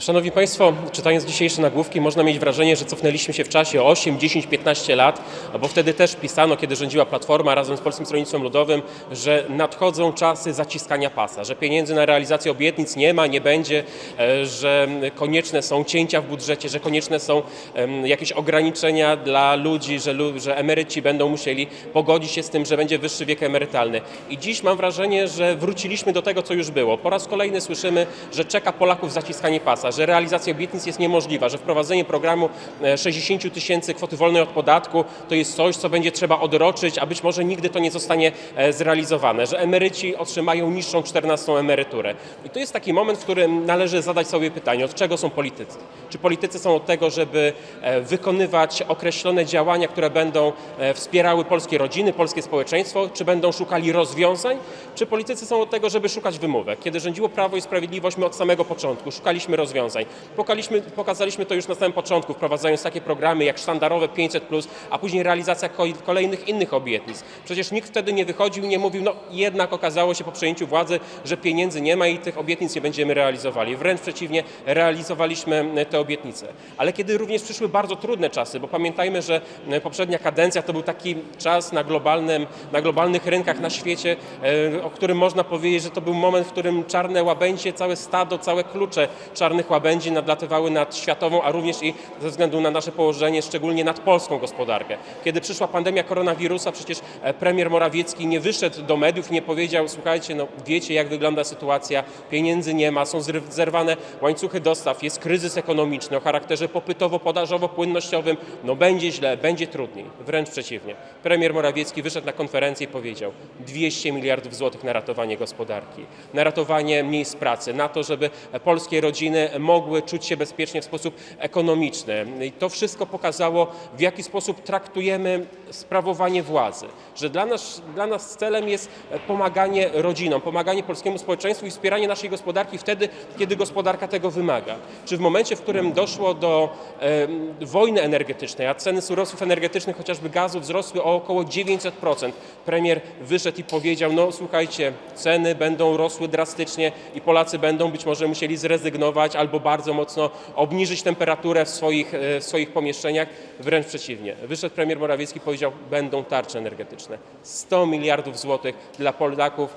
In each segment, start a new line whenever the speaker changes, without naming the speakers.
Szanowni Państwo, czytając dzisiejsze nagłówki, można mieć wrażenie, że cofnęliśmy się w czasie o 8, 10, 15 lat, bo wtedy też pisano, kiedy rządziła Platforma razem z Polskim Stronnictwem Ludowym, że nadchodzą czasy zaciskania pasa, że pieniędzy na realizację obietnic nie ma, nie będzie, e, że konieczne są cięcia w budżecie, że konieczne są jakieś ograniczenia dla ludzi, że, że emeryci będą musieli pogodzić się z tym, że będzie wyższy wiek emerytalny. I dziś mam wrażenie, że wróciliśmy do tego, co już było. Po raz kolejny słyszymy, że czeka Polaków zaciskanie pasa, że realizacja obietnic jest niemożliwa, że wprowadzenie programu e, 60 tysięcy kwoty wolnej od podatku to jest coś, co będzie trzeba odroczyć, a być może nigdy to nie zostanie e, zrealizowane, że emeryci otrzymają niższą 14 emeryturę. I to jest taki moment, w którym należy zadać sobie pytanie, od czego są politycy? Czy politycy są od tego, żeby e, wykonywać określone działania, które będą e, wspierały polskie rodziny, polskie społeczeństwo, czy będą szukali rozwiązań, czy politycy są od tego, żeby szukać wymówek? Kiedy rządziło Prawo i Sprawiedliwość, my od samego początku szukaliśmy rozwiązań. Pokaliśmy, pokazaliśmy to już na samym początku, wprowadzając takie programy jak sztandarowe 500+, a później realizacja ko- kolejnych innych obietnic. Przecież nikt wtedy nie wychodził i nie mówił, no jednak okazało się po przejęciu władzy, że pieniędzy nie ma i tych obietnic nie będziemy realizowali. Wręcz przeciwnie, realizowaliśmy e, te obietnice. Ale kiedy również przyszły bardzo trudne czasy, bo pamiętajmy, że e, poprzednia kadencja to był taki czas na, globalnym, na globalnych rynkach na świecie, e, o którym można powiedzieć, że to był moment, w którym czarne łabędzie, całe stado, całe klucze czarnych łabędzi nadlatywały nad światową, a również i ze względu na nasze położenie, szczególnie nad polską gospodarkę. Kiedy przyszła pandemia koronawirusa, przecież e, premier Morawiecki nie wyszedł do mediów i nie powiedział, słuchajcie, no wiecie jak wygląda sytuacja, pieniędzy nie ma, są zerwane łańcuchy dostaw, jest kryzys ekonomiczny o charakterze popytowo-podażowo-płynnościowym, no będzie źle, będzie trudniej. Wręcz przeciwnie. Premier Morawiecki wyszedł na konferencję i powiedział 200 miliardów złotych na ratowanie gospodarki, na ratowanie miejsc pracy, na to, żeby polskie rodziny mogły czuć się bezpiecznie w sposób ekonomiczny. I to wszystko pokazało, w jaki sposób traktujemy sprawowanie władzy. Że dla nas, dla nas celem jest pomaganie rodzinom, pomaganie polskiemu społeczeństwu i wspieranie naszej gospodarki wtedy, kiedy gospodarka tego wymaga. Czy w momencie, w którym doszło do em, wojny energetycznej, a ceny surowców energetycznych, chociażby gazu, wzrosły o około 900%, premier wyszedł i powiedział, no słuchajcie, ceny będą rosły drastycznie i Polacy będą być może musieli zrezygnować albo bardzo mocno obniżyć temperaturę w swoich, e, w swoich pomieszczeniach. Wręcz przeciwnie. Wyszedł premier Morawiecki i powiedział, będą tarcze energetyczne. 100 miliardów złotych dla Polaków,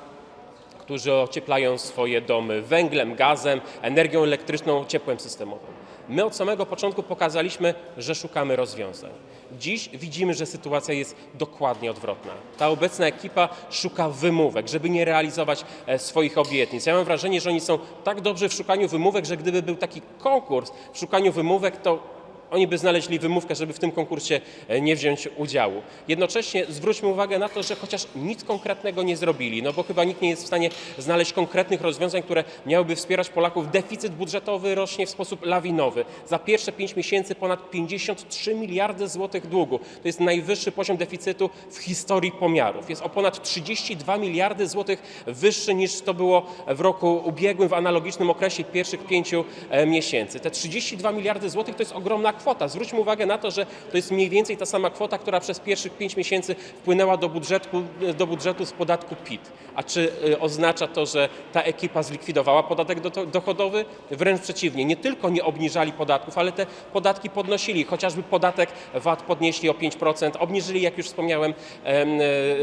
którzy ocieplają swoje domy węglem, gazem, energią elektryczną, ciepłem systemowym. My od samego początku pokazaliśmy, że szukamy rozwiązań. Dziś widzimy, że sytuacja jest dokładnie odwrotna. Ta obecna ekipa szuka wymówek, żeby nie realizować e, swoich obietnic. Ja mam wrażenie, że oni są tak dobrzy w szukaniu wymówek, że gdyby był taki konkurs w szukaniu wymówek, to oni by znaleźli wymówkę, żeby w tym konkursie e, nie wziąć udziału. Jednocześnie zwróćmy uwagę na to, że chociaż nic konkretnego nie zrobili, no bo chyba nikt nie jest w stanie znaleźć konkretnych rozwiązań, które miałyby wspierać Polaków, deficyt budżetowy rośnie w sposób lawinowy. Za pierwsze 5 miesięcy ponad 53 miliardy złotych długu. To jest najwyższy poziom deficytu w historii pomiarów. Jest o ponad 32 miliardy złotych wyższy niż to było w roku ubiegłym w analogicznym okresie pierwszych pięciu e, miesięcy. Te 32 miliardy złotych to jest ogromna kwota. Zwróćmy uwagę na to, że to jest mniej więcej ta sama kwota, która przez pierwszych 5 miesięcy wpłynęła do budżetu, do budżetu z podatku PIT. A czy y, oznacza to, że ta ekipa zlikwidowała podatek do- dochodowy? Wręcz przeciwnie. Nie tylko nie obniżali podatków, ale te podatki podnosili. Chociażby podatek VAT podnieśli o 5%, obniżyli, jak już wspomniałem, em,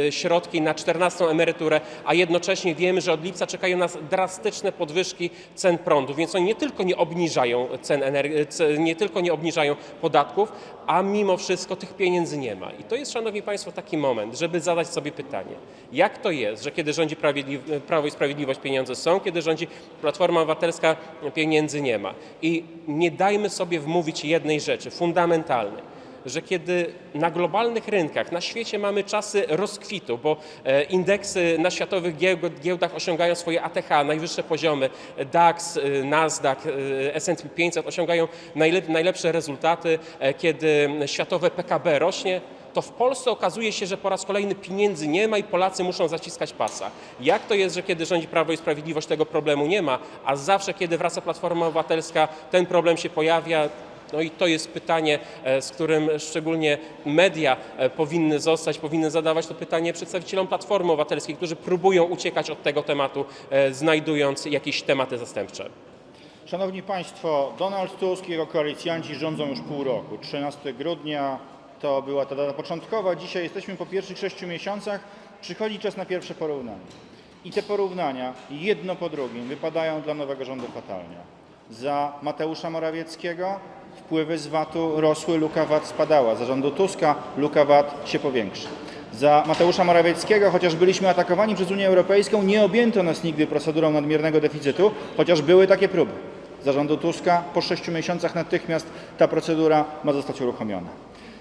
e, środki na 14 emeryturę, a jednocześnie wiemy, że od lipca czekają nas drastyczne podwyżki cen prądu, więc oni nie tylko nie obniżają cen energii, nie tylko nie obniżają podatków, a mimo wszystko tych pieniędzy nie ma. I to jest, Szanowni Państwo, taki moment, żeby zadać sobie pytanie, jak to jest, że kiedy rządzi Prawo i Sprawiedliwość pieniądze są, kiedy rządzi Platforma Obywatelska pieniędzy nie ma. I nie dajmy sobie wmówić jednej rzeczy, fundamentalnej że kiedy na globalnych rynkach, na świecie mamy czasy rozkwitu, bo e, indeksy na światowych giełd- giełdach osiągają swoje ATH, najwyższe poziomy, DAX, e, Nasdaq, e, S&P 500 osiągają najlep- najlepsze rezultaty, kiedy światowe PKB rośnie, to w Polsce okazuje się, że po raz kolejny pieniędzy nie ma i Polacy muszą zaciskać pasa. Jak to jest, że kiedy rządzi Prawo i Sprawiedliwość tego problemu nie ma, a zawsze kiedy wraca Platforma Obywatelska ten problem się pojawia, no i to jest pytanie, e, z którym szczególnie media e, powinny zostać, powinny zadawać to pytanie przedstawicielom Platformy Obywatelskiej, którzy próbują uciekać od tego tematu, e, znajdując jakieś tematy zastępcze.
Szanowni Państwo, Donald Tusk i jego koalicjanci rządzą już pół roku. 13 grudnia to była ta data początkowa. Dzisiaj jesteśmy po pierwszych sześciu miesiącach. Przychodzi czas na pierwsze porównanie. I te porównania, jedno po drugim, wypadają dla nowego rządu fatalnie. Za Mateusza Morawieckiego wpływy z VAT-u rosły, luka VAT spadała. Za rządu Tuska luka VAT się powiększy. Za Mateusza Morawieckiego, chociaż byliśmy atakowani przez Unię Europejską, nie objęto nas nigdy procedurą nadmiernego deficytu, chociaż były takie próby. Za rządu Tuska po sześciu miesiącach natychmiast ta procedura ma zostać uruchomiona.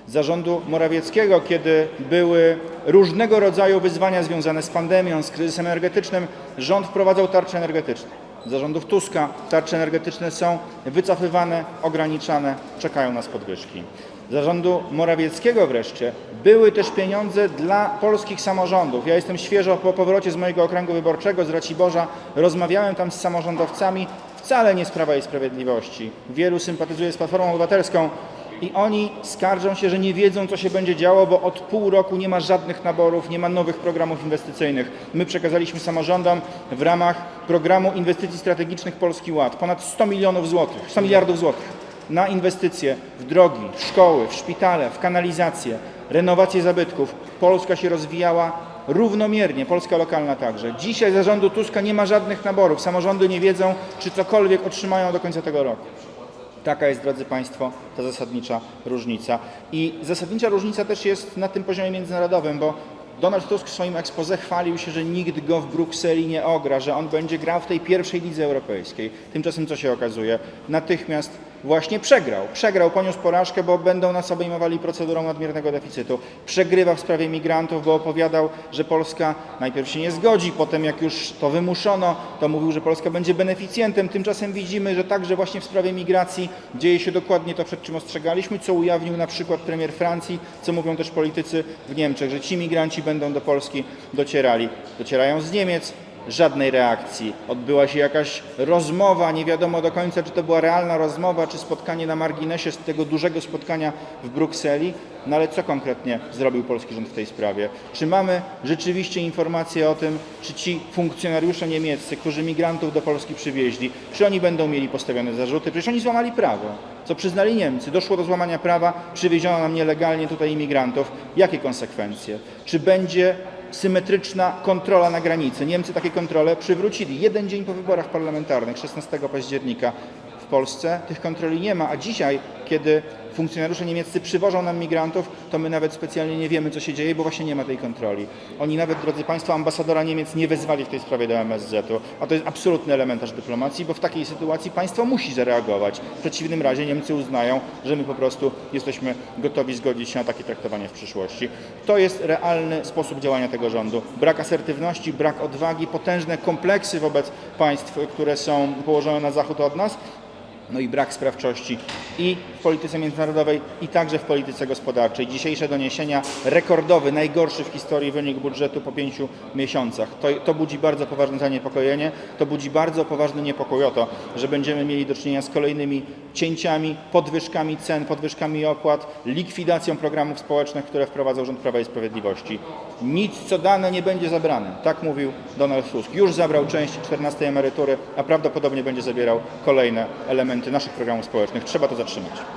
Za rządu Morawieckiego, kiedy były różnego rodzaju wyzwania związane z pandemią, z kryzysem energetycznym, rząd wprowadzał tarcze energetyczne. Za rządów Tuska tarcze energetyczne są wycofywane, ograniczane, czekają nas podwyżki. Za rządu Morawieckiego wreszcie były też pieniądze dla polskich samorządów. Ja jestem świeżo po powrocie z mojego okręgu wyborczego, z Raciborza. Rozmawiałem tam z samorządowcami, wcale nie z Prawa i Sprawiedliwości. Wielu sympatyzuje z Platformą Obywatelską i oni skarżą się, że nie wiedzą, co się będzie działo, bo od pół roku nie ma żadnych naborów, nie ma nowych programów inwestycyjnych. My przekazaliśmy samorządom w ramach programu inwestycji strategicznych Polski Ład ponad 100 milionów złotych, 100 miliardów złotych na inwestycje w drogi, w szkoły, w szpitale, w kanalizację, renowację zabytków. Polska się rozwijała równomiernie, Polska lokalna także. Dzisiaj zarządu Tuska nie ma żadnych naborów. Samorządy nie wiedzą, czy cokolwiek otrzymają do końca tego roku. Taka jest, drodzy Państwo, ta zasadnicza różnica. I zasadnicza różnica też jest na tym poziomie międzynarodowym, bo Donald Tusk w swoim expose chwalił się, że nikt go w Brukseli nie ogra, że on będzie grał w tej pierwszej lidze europejskiej. Tymczasem co się okazuje? Natychmiast właśnie przegrał. Przegrał, poniósł porażkę, bo będą nas obejmowali procedurą nadmiernego deficytu. Przegrywa w sprawie migrantów, bo opowiadał, że Polska najpierw się nie zgodzi, potem jak już to wymuszono, to mówił, że Polska będzie beneficjentem. Tymczasem widzimy, że także właśnie w sprawie migracji dzieje się dokładnie to, przed czym ostrzegaliśmy, co ujawnił na przykład premier Francji, co mówią też politycy w Niemczech, że ci migranci będą do Polski docierali. Docierają z Niemiec, żadnej reakcji. Odbyła się jakaś rozmowa, nie wiadomo do końca, czy to była realna rozmowa, czy spotkanie na marginesie z tego dużego spotkania w Brukseli. No ale co konkretnie zrobił polski rząd w tej sprawie? Czy mamy rzeczywiście informacje o tym, czy ci funkcjonariusze niemieccy, którzy migrantów do Polski przywieźli, czy oni będą mieli postawione zarzuty? Przecież oni złamali prawo. Co przyznali Niemcy? Doszło do złamania prawa, przywieziono nam nielegalnie tutaj imigrantów. Jakie konsekwencje? Czy będzie symetryczna kontrola na granicy. Niemcy takie kontrole przywrócili. Jeden dzień po wyborach parlamentarnych, 16 października w Polsce tych kontroli nie ma, a dzisiaj, kiedy funkcjonariusze niemieccy przywożą nam migrantów, to my nawet specjalnie nie wiemy, co się dzieje, bo właśnie nie ma tej kontroli. Oni nawet, drodzy Państwo, ambasadora Niemiec nie wezwali w tej sprawie do MSZ-u, a to jest absolutny elementarz dyplomacji, bo w takiej sytuacji państwo musi zareagować. W przeciwnym razie Niemcy uznają, że my po prostu jesteśmy gotowi zgodzić się na takie traktowanie w przyszłości. To jest realny sposób działania tego rządu. Brak asertywności, brak odwagi, potężne kompleksy wobec państw, które są położone na zachód od nas, no i brak sprawczości i w polityce międzynarodowej, i także w polityce gospodarczej. Dzisiejsze doniesienia, rekordowy, najgorszy w historii wynik budżetu po pięciu miesiącach. To, to budzi bardzo poważne zaniepokojenie, to budzi bardzo poważny niepokój o to, że będziemy mieli do czynienia z kolejnymi cięciami, podwyżkami cen, podwyżkami opłat, likwidacją programów społecznych, które wprowadzał rząd Prawa i Sprawiedliwości. Nic co dane nie będzie zabrane, tak mówił Donald Tusk. Już zabrał część 14 emerytury, a prawdopodobnie będzie zabierał kolejne elementy naszych programów społecznych. Trzeba to zatrzymać.